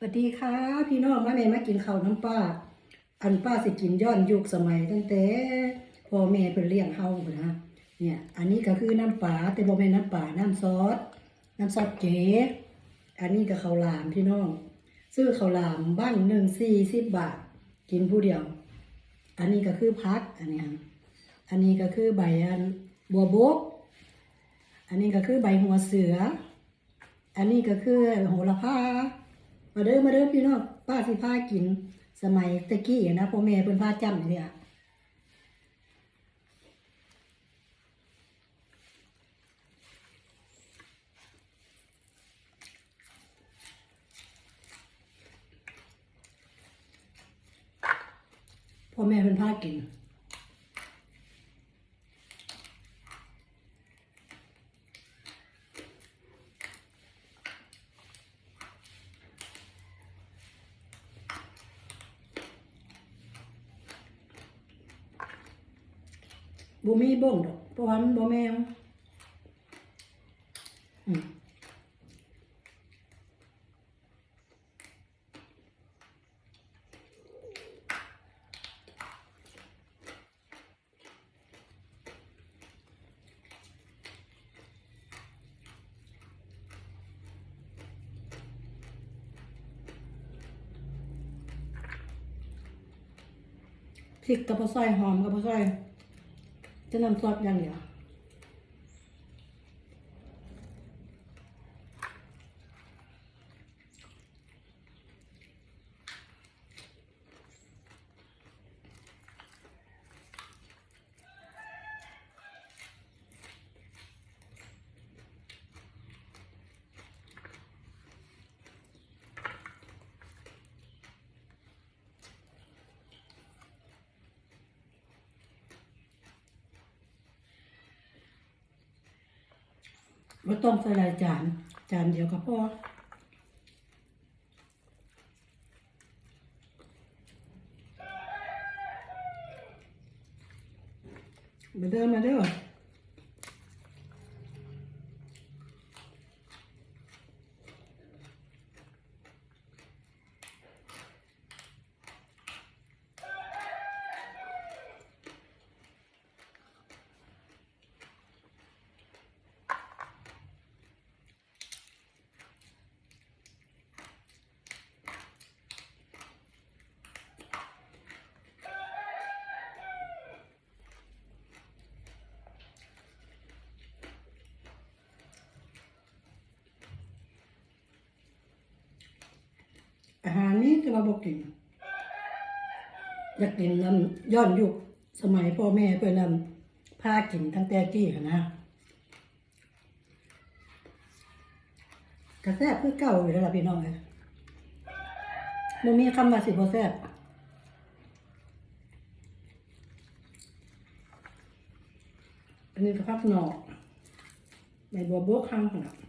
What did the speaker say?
สวัสดีค่ะ พี่น้องมาแม่มากินข้าวน้ำป้า อันป้าสิกินย้อนยุคสมัยตั้งแต่พ่อแม่เพิ่นเลี้ยงเฮานะเนี่ย อันนี้ก็คือน้ำปลาแต่บ่แม่นน้ำปลาน้ำซอสน้ำซอสเก๋อันนี้ก็ข้าวหลามพี่น้องซื้อข้าวหลามบ้านหนึ่งสี่สิบบาท กินผู้เดียว อันนี้ก็คือพักอันนี้อันนี้ก็คือใบอันบัวบกอันนี้ก็คือใบหัวเสือ อันนี้ก็คือโหระพา มาเด้อมาเด้อพี่น้องป้าสิพากิน สมัยตะกี้นะพ่อแม่เพิ่นพาจำเนี่ยพ่อแม่เพิ่นพากิน บ่มีบ่งดอกเพราะว่ามันบ่แม่งพริกกับบ่ใส่หอมกับบ่ใส่ จะนำซอสยังเดียว ไม่ต้องใส่หลายจาน จานเดียวก็พอมาเด้อมาเด้อ อา จะมาบอกกินอยากกินน้ำย้อนยุคสมัยพ่อแม่เพื่อนนำพากินตั้งแต่กี้นะกระแซบคือเก่าอยู่แล้วล่ะพี่น้องเลยมันมีคำว่าสิบแซบอันนี้ก็พักหนอกใบบัวบกข้างขนาด